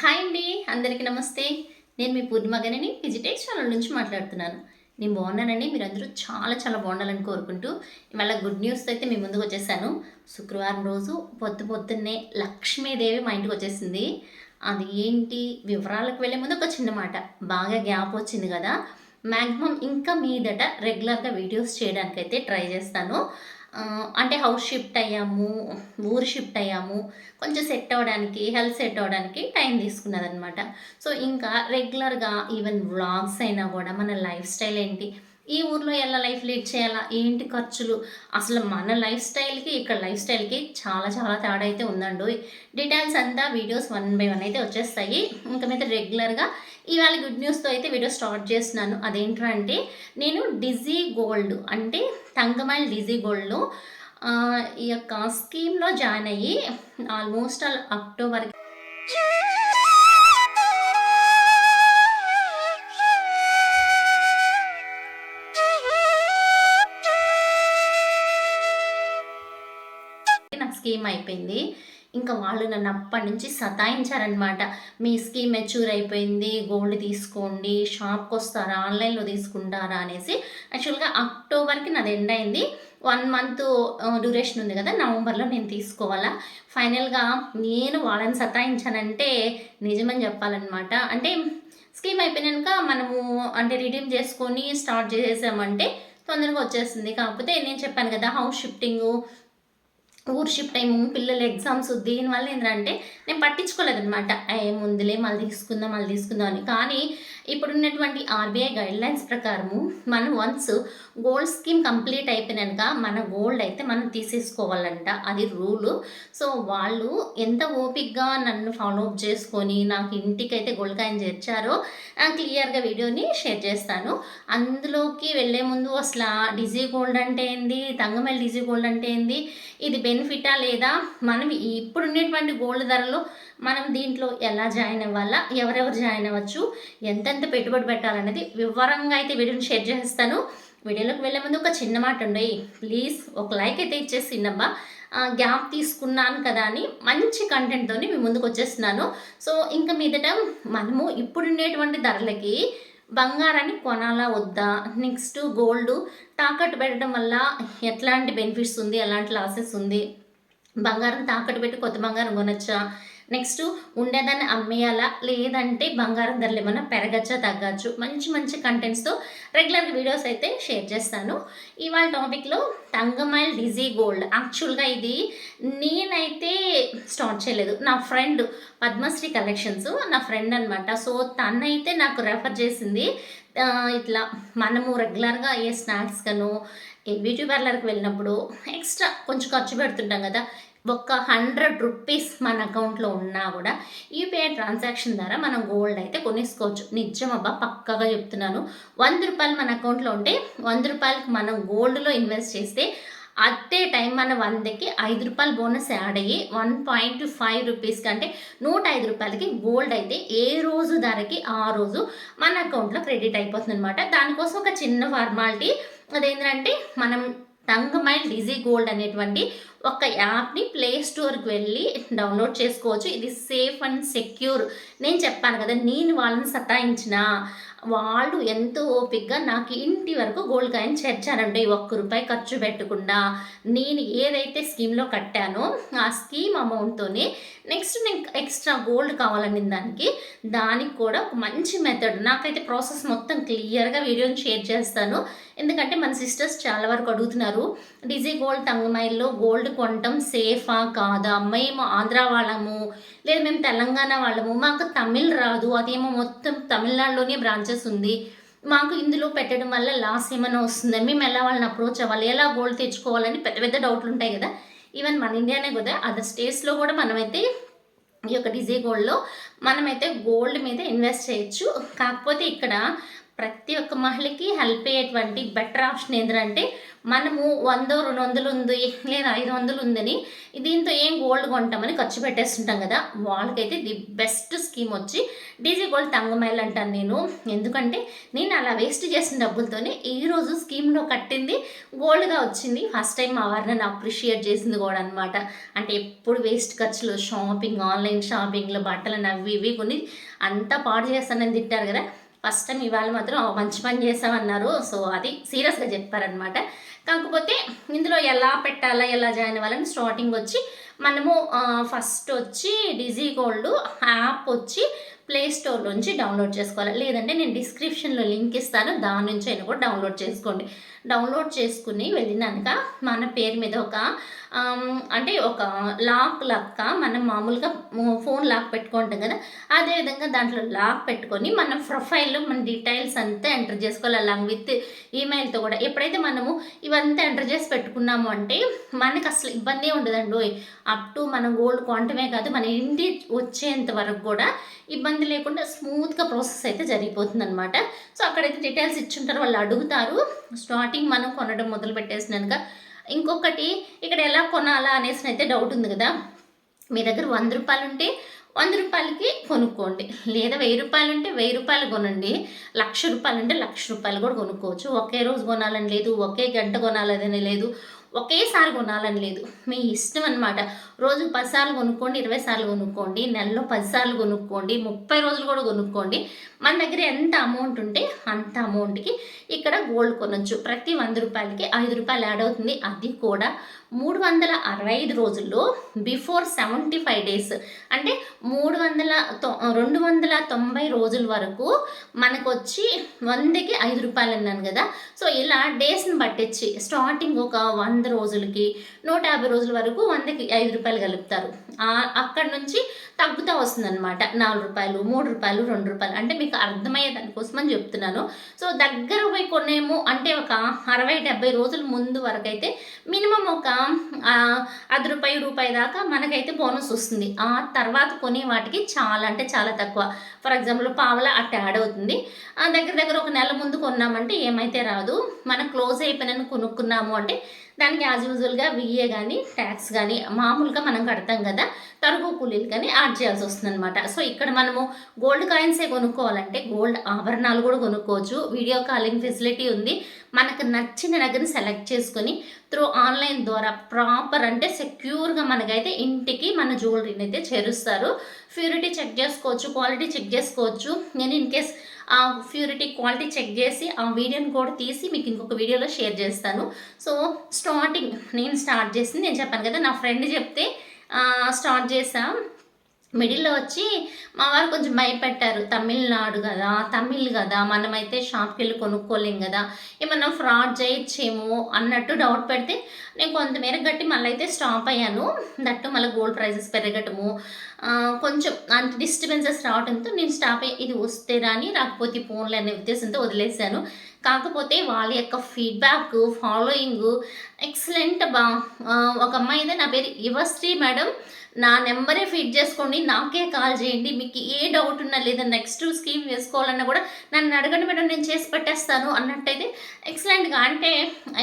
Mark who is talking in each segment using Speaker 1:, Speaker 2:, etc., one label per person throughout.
Speaker 1: Hi అండి అందరికీ నమస్తే. నేను మీ పూర్ణిమగనని విజిటేజ్ ఛానల్ నుంచి మాట్లాడుతున్నాను. నేను బాగున్నానండి మీరందరూ చాలా చాలా బాగుండాలని కోరుకుంటూ ఇవాళ గుడ్ న్యూస్ అయితే మీ ముందుకు వచ్చేసాను. శుక్రవారం రోజు పొద్దు పొద్దున్నే లక్ష్మీదేవి మా ఇంటికి వచ్చేసింది. అది ఏంటి? వివరాలకు వెళ్ళే ముందు ఒక చిన్న మాట. బాగా గ్యాప్ వచ్చింది కదా. మ్యాక్సిమం ఇంకా మీదట రెగ్యులర్గా వీడియోస్ చేయడానికైతే ట్రై చేస్తాను. అంటే హౌస్ షిఫ్ట్ అయ్యాము ఊరు షిఫ్ట్ అయ్యాము. కొంచెం సెట్ అవ్వడానికి హెల్త్ సెట్ అవ్వడానికి టైం తీసుకున్నదనమాట సో ఇంకా రెగ్యులర్గా ఈవెన్ వ్లాగ్స్ అయినా కూడా మన లైఫ్ స్టైల్ ఏంటి? ఈ ఊర్లో ఎలా లైఫ్ లీడ్ చేయాలా? ఏంటి ఖర్చులు? అసలు మన లైఫ్ స్టైల్కి ఇక్కడ లైఫ్ స్టైల్కి చాలా చాలా తేడా అయితే ఉందండి. డీటెయిల్స్ అంతా వీడియోస్ వన్ బై వన్ అయితే వచ్చేస్తాయి. ఇంకా మీద రెగ్యులర్గా ఇవాళ గుడ్ న్యూస్తో అయితే వీడియో స్టార్ట్ చేస్తున్నాను. అదేంటంటే నేను డిజీ గోల్డ్ అంటే తంగమైల్ డిజీ గోల్డ్లో ఈ యొక్క స్కీమ్లో జాయిన్ అయ్యి ఆల్మోస్ట్ ఆల్ అక్టోబర్ నాకు స్కీమ్ అయిపోయింది. ఇంకా వాళ్ళు నన్ను అప్పటి నుంచి సతాయించారనమాట మీ స్కీమ్ మెచ్యూర్ అయిపోయింది గోల్డ్ తీసుకోండి షాప్కి వస్తారా ఆన్లైన్లో తీసుకుంటారా అనేసి యాక్చువల్గా అక్టోబర్కి నాది ఎండ్ అయింది. వన్ మంత్ డ్యూరేషన్ ఉంది కదా నవంబర్లో నేను తీసుకోవాలా. ఫైనల్గా నేను వాళ్ళని సతాయించానంటే నిజమని చెప్పాలన్నమాట. అంటే స్కీమ్ అయిపోయినాక మనము అంటే రిడీమ్ చేసుకొని స్టార్ట్ చేసేసామంటే తొందరగా వచ్చేస్తుంది కాకపోతే నేను చెప్పాను కదా హౌస్ షిఫ్టింగు ఊరు షిఫ్ట్ అయ్యి పిల్లల ఎగ్జామ్స్ దీనివల్ల ఏంటంటే నేను పట్టించుకోలేదనమాట ఏముందిలే మళ్ళీ తీసుకుందాం మళ్ళీ తీసుకుందాం అని. కానీ ఇప్పుడున్నటువంటి ఆర్బీఐ గైడ్ లైన్స్ ప్రకారము మనం వన్స్ గోల్డ్ స్కీమ్ కంప్లీట్ అయిపోయినాక మన గోల్డ్ అయితే మనం తీసేసుకోవాలంట. అది రూలు సో వాళ్ళు ఎంత ఓపిక్గా నన్ను ఫాలో అప్ చేసుకొని నాకు ఇంటికి అయితే గోల్డ్ కాయిన్ చేర్చారో క్లియర్గా వీడియోని షేర్ చేస్తాను. అందులోకి వెళ్ళే ముందు అసలు డిజీ గోల్డ్ అంటే ఏంది? తంగమల్ డిజీ గోల్డ్ అంటే ఏంది? ఇది బెనిఫిటా లేదా? మనం ఇప్పుడు ఉండేటువంటి గోల్డ్ ధరలు మనం దీంట్లో ఎలా జాయిన్ అవ్వాలా? ఎవరెవరు జాయిన్ అవ్వచ్చు? ఎంత ఎంత పెట్టుబడి పెట్టాలనేది వివరంగా అయితే వీడియోని షేర్ చేస్తాను. వీడియోలోకి వెళ్ళే ముందు ఒక చిన్న మాట ఉండే ప్లీజ్ ఒక లైక్ అయితే ఇచ్చేసిండమ్మా గ్యాప్ తీసుకున్నాను కదా అని మంచి కంటెంట్తో మీ ముందుకు వచ్చేస్తున్నాను. సో ఇంకా మీదట మనము ఇప్పుడుండేటువంటి ధరలకి బంగారాన్ని కొనాలా వద్దా? నెక్స్ట్ గోల్డ్ తాకట్టు పెట్టడం వల్ల ఎట్లాంటి బెనిఫిట్స్ ఉంది? ఎలాంటి లాసెస్ ఉంది? బంగారం తాకట్టు పెట్టి కొత్త బంగారం కొనొచ్చా? నెక్స్ట్ ఉండేదాన్ని అమ్మేయాలా? లేదంటే బంగారం ధరలు ఏమైనా పెరగచ్చా తగ్గచ్చు? మంచి మంచి కంటెంట్స్తో రెగ్యులర్ వీడియోస్ అయితే షేర్ చేస్తాను. ఇవాళ టాపిక్లో తంగమైల్ డిజీ గోల్డ్ యాక్చువల్గా ఇది నేనైతే స్టార్ట్ చేయలేదు. నా ఫ్రెండ్ పద్మశ్రీ కలెక్షన్స్ నా ఫ్రెండ్ అనమాట సో తనైతే నాకు రెఫర్ చేసింది ఇట్లా మనము రెగ్యులర్గా ఏ స్నాక్స్ కను ఏ బ్యూటీ పార్లర్కి వెళ్ళినప్పుడు ఎక్స్ట్రా కొంచెం ఖర్చు పెడుతుంటాం కదా. ఒక్క హండ్రెడ్ రూపీస్ మన అకౌంట్లో ఉన్నా కూడా యూపీఐ ట్రాన్సాక్షన్ ద్వారా మనం గోల్డ్ అయితే కొనేసుకోవచ్చు. నిజం అబ్బా పక్కగా చెప్తున్నాను. వంద రూపాయలు మన అకౌంట్లో ఉంటే వంద రూపాయలకి మనం గోల్డ్లో ఇన్వెస్ట్ చేస్తే అదే టైం మన వందకి ఐదు రూపాయలు బోనస్ యాడ్ అయ్యి వన్ పాయింట్ ఫైవ్ రూపీస్ కంటే నూట ఐదు రూపాయలకి గోల్డ్ అయితే ఏ రోజు ధరకి ఆ రోజు మన అకౌంట్లో క్రెడిట్ అయిపోతుంది అనమాట దానికోసం ఒక చిన్న ఫార్మాలిటీ. అదేంటంటే మనం తంగమైల్ డిజీ గోల్డ్ అనేటువంటి ఒక యాప్ని ప్లే స్టోర్కి వెళ్ళి డౌన్లోడ్ చేసుకోవచ్చు. ఇది సేఫ్ అండ్ సెక్యూర్. నేను చెప్పాను కదా నేను వాళ్ళని సతాయించిన వాళ్ళు ఎంతో ఓపిక్గా నాకు ఇంటి వరకు గోల్డ్ కాయిన్ చేర్చారండి ఒక్క రూపాయి ఖర్చు పెట్టకుండా నేను ఏదైతే స్కీమ్లో కట్టానో ఆ స్కీమ్ అమౌంట్తోనే నెక్స్ట్ నేను ఎక్స్ట్రా గోల్డ్ కావాలని దానికి దానికి కూడా ఒక మంచి మెథడ్. నాకైతే ప్రాసెస్ మొత్తం క్లియర్గా వీడియోని షేర్ చేస్తాను. ఎందుకంటే మన సిస్టర్స్ చాలా వరకు అడుగుతున్నారు డిజీ గోల్డ్ తంగమైల్లో గోల్డ్ కొనటం సేఫా కాదా? మేము ఆంధ్ర వాళ్ళము లేదు మేము తెలంగాణ వాళ్ళము మాకు తమిళ్ రాదు అదేమో మొత్తం తమిళనాడులోనే బ్రాంచెస్ ఉంది. మాకు ఇందులో పెట్టడం వల్ల లాస్ ఏమైనా వస్తుందా? మేము ఎలా వాళ్ళని అప్రోచ్ అవ్వాలి? ఎలా గోల్డ్ తెచ్చుకోవాలని పెద్ద పెద్ద డౌట్లు ఉంటాయి కదా? ఈవెన్ మన ఇండియానే కదా అదర్ స్టేట్స్లో కూడా మనమైతే ఈ యొక్క డిజీ గోల్డ్లో మనమైతే గోల్డ్ మీద ఇన్వెస్ట్ చేయొచ్చు. కాకపోతే ఇక్కడ ప్రతి ఒక్క మహిళకి హెల్ప్ అయ్యేటువంటి బెటర్ ఆప్షన్ ఏంటంటే మనము వంద రెండు వందలు ఉంది లేదా ఐదు వందలు ఉందని దీంతో ఏం గోల్డ్ కొంటామని ఖర్చు పెట్టేస్తుంటాం కదా. వాళ్ళకైతే ది బెస్ట్ స్కీమ్ వచ్చి డీజీ గోల్డ్ తంగమైల్ అంటాను నేను. ఎందుకంటే నేను అలా వేస్ట్ చేసిన డబ్బులతోనే ఈరోజు స్కీమ్లో కట్టింది గోల్డ్గా వచ్చింది. ఫస్ట్ టైం మా వారిని నన్ను అప్రిషియేట్ చేసింది కూడా అనమాట అంటే ఎప్పుడు వేస్ట్ ఖర్చులు షాపింగ్ ఆన్లైన్ షాపింగ్లో బట్టలు అవి ఇవి కొన్ని అంతా పాడు చేస్తానని తిట్టారు కదా. ఫస్ట్ టైం ఇవాళ మాత్రం మంచి పని చేసామన్నారు సో అది సీరియస్గా చెప్పారనమాట కాకపోతే ఇందులో ఎలా పెట్టాలా ఎలా జాయిన్ అవ్వాలని స్టార్టింగ్ వచ్చి మనము ఫస్ట్ వచ్చి డిజీ గోల్డ్ యాప్ వచ్చి ప్లే స్టోర్ నుంచి డౌన్లోడ్ చేసుకోవాలి. లేదంటే నేను డిస్క్రిప్షన్లో లింక్ ఇస్తాను. దాని నుంచి అయినా కూడా డౌన్లోడ్ చేసుకోండి. డౌన్లోడ్ చేసుకుని వెళ్ళినాక మన పేరు మీద ఒక అంటే ఒక లాక్ లక్క మనం మామూలుగా ఫోన్ లాక్ పెట్టుకుంటాం కదా. అదేవిధంగా దాంట్లో లాక్ పెట్టుకొని మన ప్రొఫైల్లో మన డీటెయిల్స్ అంతా ఎంటర్ చేసుకోవాలి. అలాంగ్ విత్ ఈమెయిల్తో కూడా. ఎప్పుడైతే మనము ఇవంతా ఎంటర్ చేసి పెట్టుకున్నాము అంటే మనకు అసలు ఇబ్బంది ఉండదండి. అప్ టు మన గోల్డ్ క్వాంటమే కాదు. మన ఇంటి వచ్చేంత వరకు కూడా ఇబ్బంది లేకుండా స్మూత్గా ప్రాసెస్ అయితే జరిగిపోతుంది అనమాట సో అక్కడైతే డీటెయిల్స్ ఇచ్చుంటారు వాళ్ళు అడుగుతారు. స్టార్టింగ్ మనం కొనడం మొదలు పెట్టేసినాక ఇంకొకటి ఇక్కడ ఎలా కొనాలా అనేసి అయితే డౌట్ ఉంది కదా. మీ దగ్గర వంద రూపాయలు ఉంటే వంద రూపాయలకి కొనుక్కోండి. లేదా వెయ్యి రూపాయలు ఉంటే వెయ్యి రూపాయలు కొనండి. లక్ష రూపాయలు ఉంటే లక్ష రూపాయలు కూడా కొనుక్కోవచ్చు. ఒకే రోజు కొనాలని లేదు ఒకే గంట కొనాలని లేదు. ఒకేసారి కొనాలని లేదు. మీ ఇష్టం అనమాట రోజు పదిసార్లు కొనుక్కోండి ఇరవై సార్లు కొనుక్కోండి నెలలో పదిసార్లు కొనుక్కోండి ముప్పై రోజులు కూడా కొనుక్కోండి. మన దగ్గర ఎంత అమౌంట్ ఉంటే అంత అమౌంట్కి ఇక్కడ గోల్డ్ కొనొచ్చు. ప్రతి వంద రూపాయలకి ఐదు రూపాయలు యాడ్ అవుతుంది. అది కూడా మూడు వందల అరవై ఐదు రోజుల్లో బిఫోర్ సెవెంటీ ఫైవ్ డేస్. అంటే మూడు వందల తొ రెండు వందల తొంభై రోజుల వరకు మనకు వచ్చి వందకి ఐదు రూపాయలు అన్నాను కదా. సో ఇలా డేస్ని పట్టించి స్టార్టింగ్ ఒక వంద రోజులకి నూట యాభై రోజుల వరకు వందకి ఐదు రూపాయలు కలుపుతారు. అక్కడ నుంచి తగ్గుతూ వస్తుందన్నమాట. నాలుగు రూపాయలు మూడు రూపాయలు రెండు రూపాయలు. అంటే మీకు అర్థమయ్యే దానికోసం అని చెప్తున్నాను. సో దగ్గర పోయి కొనేమో అంటే ఒక అరవై డెబ్బై రోజుల ముందు వరకు అయితే మినిమం ఒక అది రూపాయి రూపాయి దాకా మనకైతే బోనస్ వస్తుంది. ఆ తర్వాత కొనే వాటికి చాలా అంటే చాలా తక్కువ. ఫర్ ఎగ్జాంపుల్ పావల అట్ట యాడ్ అవుతుంది. దగ్గర దగ్గర ఒక నెల ముందు కొన్నామంటే ఏమైతే రాదు. మనం క్లోజ్ అయిపోయినని కొనుక్కున్నాము అంటే దానికి యాజ్ యూజువల్గా విఏ కానీ ట్యాక్స్ కానీ మామూలుగా మనం కడతాం కదా తరుగు కూలీలు కానీ యాడ్ చేయాల్సి వస్తుంది అనమాట సో ఇక్కడ మనము గోల్డ్ కాయిన్సే కొనుక్కోవాలంటే గోల్డ్ ఆభరణాలు కూడా కొనుక్కోవచ్చు. వీడియో కాలింగ్ ఫెసిలిటీ ఉంది. మనకు నచ్చిన దగ్గరని సెలెక్ట్ చేసుకొని త్రూ ఆన్లైన్ ద్వారా ప్రాపర్ అంటే సెక్యూర్గా మనకైతే ఇంటికి మన జ్యువెలరీని అయితే చేరుస్తారు. ప్యూరిటీ చెక్ చేసుకోవచ్చు క్వాలిటీ చెక్ చేసుకోవచ్చు. నేను ఇన్ కేస్ ఆ ప్యూరిటీ క్వాలిటీ చెక్ చేసి ఆ వీడియోని కూడా తీసి మీకు ఇంకొక వీడియోలో షేర్ చేస్తాను. సో స్టార్టింగ్ నేను స్టార్ట్ చేసింది నేను చెప్పాను కదా నా ఫ్రెండ్ చెప్తే స్టార్ట్ చేసాం. మిడిల్లో వచ్చి మా వారు కొంచెం భయపెట్టారు. తమిళనాడు కదా తమిళ్ కదా మనమైతే షాప్కి వెళ్ళి కొనుక్కోలేం కదా ఏమన్నా ఫ్రాడ్ చేయొచ్చేమో అన్నట్టు డౌట్ పెడితే నేను కొంతమేర గట్టి మళ్ళీ అయితే స్టాప్ అయ్యాను. దట్టు మళ్ళీ గోల్డ్ ప్రైజెస్ పెరగటము కొంచెం అంత డిస్టర్బెన్సెస్ రావడంతో నేను స్టాప్ అయ్యి ఇది వస్తే రాని రాకపోతే ఫోన్లు అనే ఉద్దేశంతో వదిలేశాను. కాకపోతే వాళ్ళ యొక్క ఫీడ్బ్యాక్ ఫాలోయింగ్ ఎక్సలెంట్ బా ఒక అమ్మాయి అయితే నా పేరు యువశ్రీ మేడం. నా నెంబరే ఫీడ్ చేసుకోండి నాకే కాల్ చేయండి మీకు ఏ డౌట్ ఉన్నా లేదా నెక్స్ట్ స్కీమ్ వేసుకోవాలన్నా కూడా నన్ను అడగండి మేడం నేను చేసి పెట్టేస్తాను అన్నట్టయితే ఎక్సలెంట్గా అంటే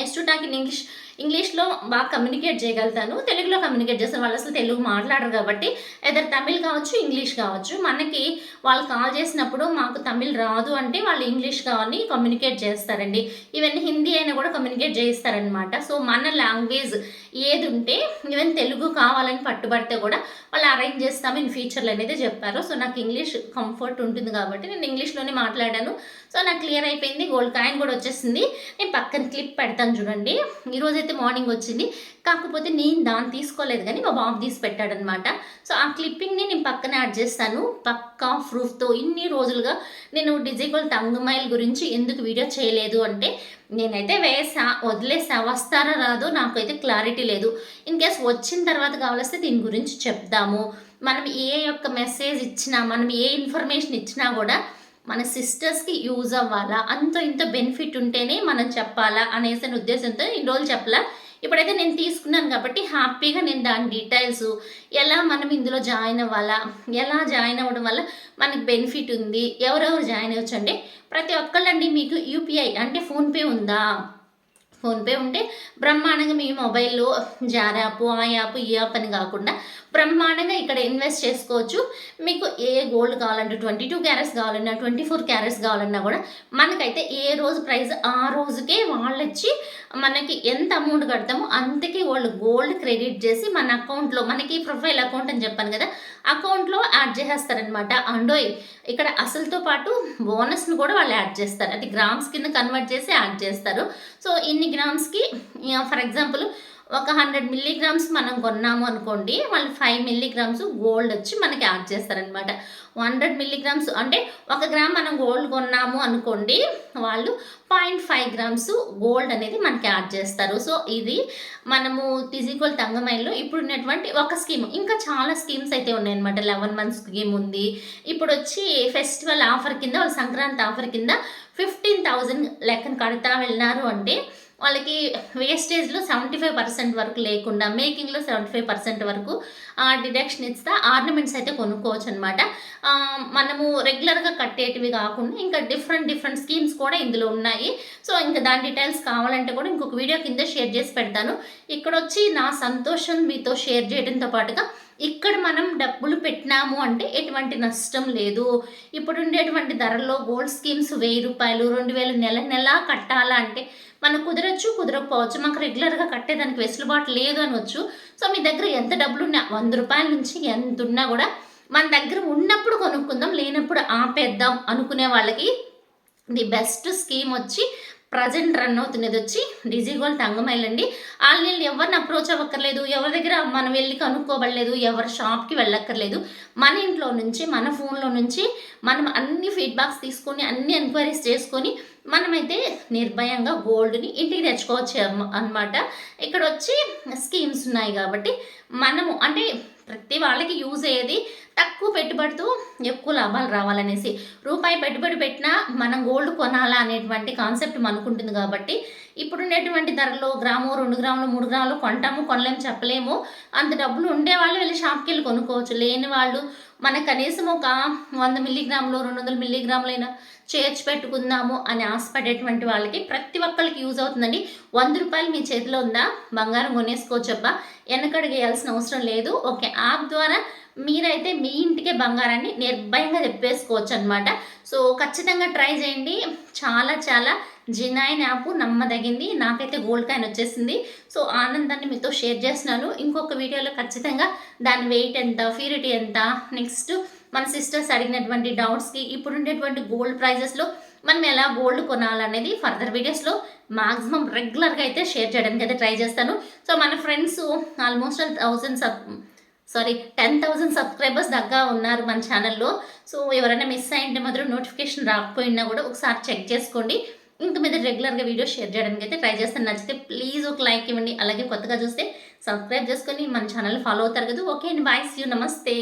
Speaker 1: ice to talk in English ఇంగ్లీష్లో బాగా కమ్యూనికేట్ చేయగలుగుతాను తెలుగులో కమ్యూనికేట్ చేస్తాను. వాళ్ళు అసలు తెలుగు మాట్లాడరు కాబట్టి ఎదర్ తమిళ్ కావచ్చు ఇంగ్లీష్ కావచ్చు. మనకి వాళ్ళు కాల్ చేసినప్పుడు మాకు తమిళ్ రాదు అంటే వాళ్ళు ఇంగ్లీష్ కావాలని కమ్యూనికేట్ చేస్తారండి. ఈవెన్ హిందీ అయినా కూడా కమ్యూనికేట్ చేయిస్తారనమాట సో మన లాంగ్వేజ్ ఏది ఉంటే ఈవెన్ తెలుగు కావాలని పట్టుబడితే కూడా వాళ్ళు అరేంజ్ చేస్తాము ఇన్ ఫ్యూచర్లో అనేది చెప్పారు. సో నాకు ఇంగ్లీష్ కంఫర్ట్ ఉంటుంది కాబట్టి నేను ఇంగ్లీష్లోనే మాట్లాడాను. సో నాకు క్లియర్ అయిపోయింది. గోల్డ్ కాయిన్ కూడా వచ్చేసింది. నేను పక్కన క్లిప్ పెడతాను చూడండి. ఈరోజు అయితే మార్నింగ్ వచ్చింది. కాకపోతే నేను దాన్ని తీసుకోలేదు కానీ మా బాబు తీసి పెట్టాడనమాట సో ఆ క్లిప్పింగ్ని నేను పక్కన యాడ్ చేస్తాను. పక్కా ప్రూఫ్తో ఇన్ని రోజులుగా నేను డిజిటల్ తంగుమైల్ గురించి ఎందుకు వీడియో చేయలేదు అంటే నేనైతే వేసా వదిలేసా వస్తారా రాదో నాకైతే క్లారిటీ లేదు. ఇన్ కేస్ వచ్చిన తర్వాత కావాల్స్తే దీని గురించి చెప్దాము. మనం ఏ యొక్క మెసేజ్ ఇచ్చినా మనం ఏ ఇన్ఫర్మేషన్ ఇచ్చినా కూడా మన సిస్టర్స్కి యూజ్ అవ్వాలా? అంత ఇంత బెనిఫిట్ ఉంటేనే మనం చెప్పాలా? అనేసిన ఉద్దేశంతో ఈ రోజు చెప్పలా. ఇప్పుడైతే నేను తీసుకున్నాను కాబట్టి హ్యాపీగా నేను దాని డీటెయిల్స్ ఎలా మనం ఇందులో జాయిన్ అవ్వాలా? ఎలా జాయిన్ అవ్వడం వల్ల మనకి బెనిఫిట్ ఉంది? ఎవరెవరు జాయిన్ అవ్వచ్చు అంటే ప్రతి ఒక్కళ్ళండి మీకు యూపీఐ అంటే ఫోన్పే ఉందా? ఫోన్పే ఉంటే బ్రహ్మాండంగా మీ మొబైల్లో జార్ యాప్ ఆ యాప్ ఈ యాప్ అని కాకుండా బ్రహ్మాండంగా ఇక్కడ ఇన్వెస్ట్ చేసుకోవచ్చు. మీకు ఏ గోల్డ్ కావాలంటే ట్వంటీ టూ క్యారెట్స్ కావాలన్నా ట్వంటీ ఫోర్ క్యారెట్స్ కావాలన్నా కూడా మనకైతే ఏ రోజు ప్రైస్ ఆ రోజుకే వాళ్ళు ఇచ్చి మనకి ఎంత అమౌంట్ కడతామో అంతకి వాళ్ళు గోల్డ్ క్రెడిట్ చేసి మన అకౌంట్లో మనకి ప్రొఫైల్ అకౌంట్ అని చెప్పాను కదా అకౌంట్లో యాడ్ చేసేస్తారనమాట అండోయ్ ఇక్కడ అసలుతో పాటు బోనస్ను కూడా వాళ్ళు యాడ్ చేస్తారు. అది గ్రామ్స్ కింద కన్వర్ట్ చేసి యాడ్ చేస్తారు. సో ఇన్ని గ్రామ్స్కి ఫర్ ఎగ్జాంపుల్ ఒక హండ్రెడ్ మిల్లీగ్రామ్స్ మనం కొన్నాము అనుకోండి వాళ్ళు ఫైవ్ మిల్లీగ్రామ్స్ గోల్డ్ వచ్చి మనకి యాడ్ చేస్తారనమాట హండ్రెడ్ మిల్లీగ్రామ్స్ అంటే ఒక గ్రామ్ మనం గోల్డ్ కొన్నాము అనుకోండి వాళ్ళు పాయింట్ ఫైవ్ గ్రామ్స్ గోల్డ్ అనేది మనకి యాడ్ చేస్తారు. సో ఇది మనము ఫిజికల్ తంగమైల్లో ఇప్పుడు ఉన్నటువంటి ఒక స్కీమ్. ఇంకా చాలా స్కీమ్స్ అయితే ఉన్నాయన్నమాట. లెవెన్ మంత్స్ స్కీమ్ ఉంది. ఇప్పుడు వచ్చి ఫెస్టివల్ ఆఫర్ కింద వాళ్ళు సంక్రాంతి ఆఫర్ కింద ఫిఫ్టీన్ థౌజండ్ లెక్కన కడతా వెళ్ళినారు అంటే వాళ్ళకి వేస్టేజ్లో సెవెంటీ ఫైవ్ పర్సెంట్ వరకు లేకుండా మేకింగ్లో సెవెంటీ ఫైవ్ పర్సెంట్ వరకు డిడక్షన్ ఇస్తా ఆర్నమెంట్స్ అయితే కొనుక్కోవచ్చు అనమాట మనము రెగ్యులర్గా కట్టేటివి కాకుండా ఇంకా డిఫరెంట్ డిఫరెంట్ స్కీమ్స్ కూడా ఇందులో ఉన్నాయి. సో ఇంకా దాని డీటెయిల్స్ కావాలంటే కూడా ఇంకొక వీడియో కింద షేర్ చేసి పెడతాను. ఇక్కడ వచ్చి నా సంతోషం మీతో షేర్ చేయడంతో పాటుగా ఇక్కడ మనం డబ్బులు పెట్టినాము అంటే ఎటువంటి నష్టం లేదు. ఇప్పుడు ఉండేటువంటి ధరల్లో గోల్డ్ స్కీమ్స్ వెయ్యి రూపాయలు రెండు వేలు నెల నెల కట్టాలా అంటే మనకు కుదరచ్చు కుదరకపోవచ్చు. మాకు రెగ్యులర్గా కట్టేదానికి వెసులుబాటు లేదు అనొచ్చు. సో మీ దగ్గర ఎంత డబ్బులు ఉన్నా వంద రూపాయల నుంచి ఎంత ఉన్నా కూడా మన దగ్గర ఉన్నప్పుడు కొనుక్కుందాం లేనప్పుడు ఆపేద్దాం అనుకునే వాళ్ళకి ది బెస్ట్ స్కీమ్ వచ్చి ప్రజెంట్ రన్ అవుతున్నది వచ్చి డిజిగోల్ తంగమైల్ అండి వాళ్ళని ఎవరిని అప్రోచ్ అవ్వక్కర్లేదు ఎవరి దగ్గర మనం వెళ్ళి కనుక్కోబడలేదు ఎవరి షాప్కి వెళ్ళక్కర్లేదు మన ఇంట్లో నుంచి మన ఫోన్లో నుంచి మనం అన్ని ఫీడ్బ్యాక్స్ తీసుకొని అన్ని ఎంక్వైరీస్ చేసుకొని మనమైతే నిర్భయంగా గోల్డ్ని ఇంటికి తెచ్చుకోవచ్చు అనమాట ఇక్కడ వచ్చి స్కీమ్స్ ఉన్నాయి కాబట్టి మనము అంటే ప్రతి వాళ్ళకి యూజ్ అయ్యేది తక్కువ పెట్టుబడితో ఎక్కువ లాభాలు రావాలనేసి. రూపాయి పెట్టుబడి పెట్టినా మనం గోల్డ్ కొనాలా అనేటువంటి కాన్సెప్ట్ మనకుంటుంది కాబట్టి ఇప్పుడున్నటువంటి ధరలో గ్రాము రెండు గ్రాములు మూడు గ్రాములు కొంటాము కొనలేము చెప్పలేము. అంత డబ్బులు ఉండే వాళ్ళు వెళ్ళి షాప్కి వెళ్ళి కొనుక్కోవచ్చు. లేని వాళ్ళు మన కనీసం ఒక వంద మిల్లీగ్రాములు రెండు వందల మిల్లీగ్రాములైనా చేర్చి పెట్టుకుందాము అని ఆశపడేటువంటి వాళ్ళకి ప్రతి ఒక్కరికి యూజ్ అవుతుందండి. వంద రూపాయలు మీ చేతిలో ఉందా? బంగారం కొనేసుకోవచ్చబ్బా. వెనకడిగేయాల్సిన అవసరం లేదు. ఓకే యాప్ ద్వారా మీరైతే మీ ఇంటికే బంగారాన్ని నిర్భయంగా తెప్పేసుకోవచ్చు అనమాట సో ఖచ్చితంగా ట్రై చేయండి. చాలా చాలా జినాయిన్ యాప్ నమ్మదగింది. నాకైతే గోల్డ్ కాయిన్ వచ్చేసింది. సో ఆనందాన్ని మీతో షేర్ చేస్తున్నాను. ఇంకొక వీడియోలో ఖచ్చితంగా దాని వెయిట్ ఎంత ప్యూరిటీ ఎంత నెక్స్ట్ మన సిస్టర్స్ అడిగినటువంటి డౌట్స్కి ఇప్పుడు ఉండేటువంటి గోల్డ్ ప్రైజెస్లో మనం ఎలా గోల్డ్ కొనాలనేది ఫర్దర్ వీడియోస్లో మాక్సిమం రెగ్యులర్గా అయితే షేర్ చేయడానికి అయితే ట్రై చేస్తాను. సో మన friends almost thousand sub sorry ten thousand subscribers దగ్గర ఉన్నారు మన ఛానల్లో సో ఎవరైనా మిస్ అయింటే మాత్రం నోటిఫికేషన్ రాకపోయినా కూడా ఒకసారి చెక్ చేసుకోండి. ఇంక మీద రెగ్యులర్గా వీడియో షేర్ చేయడానికి అయితే ట్రై చేస్తాను. నచ్చితే ప్లీజ్ ఒక లైక్ ఇవ్వండి. అలాగే కొత్తగా చూస్తే సబ్స్క్రైబ్ చేసుకొని మన ఛానల్ ఫాలో అవుతారు కదా. ఓకే అండి బాయ్ యూ నమస్తే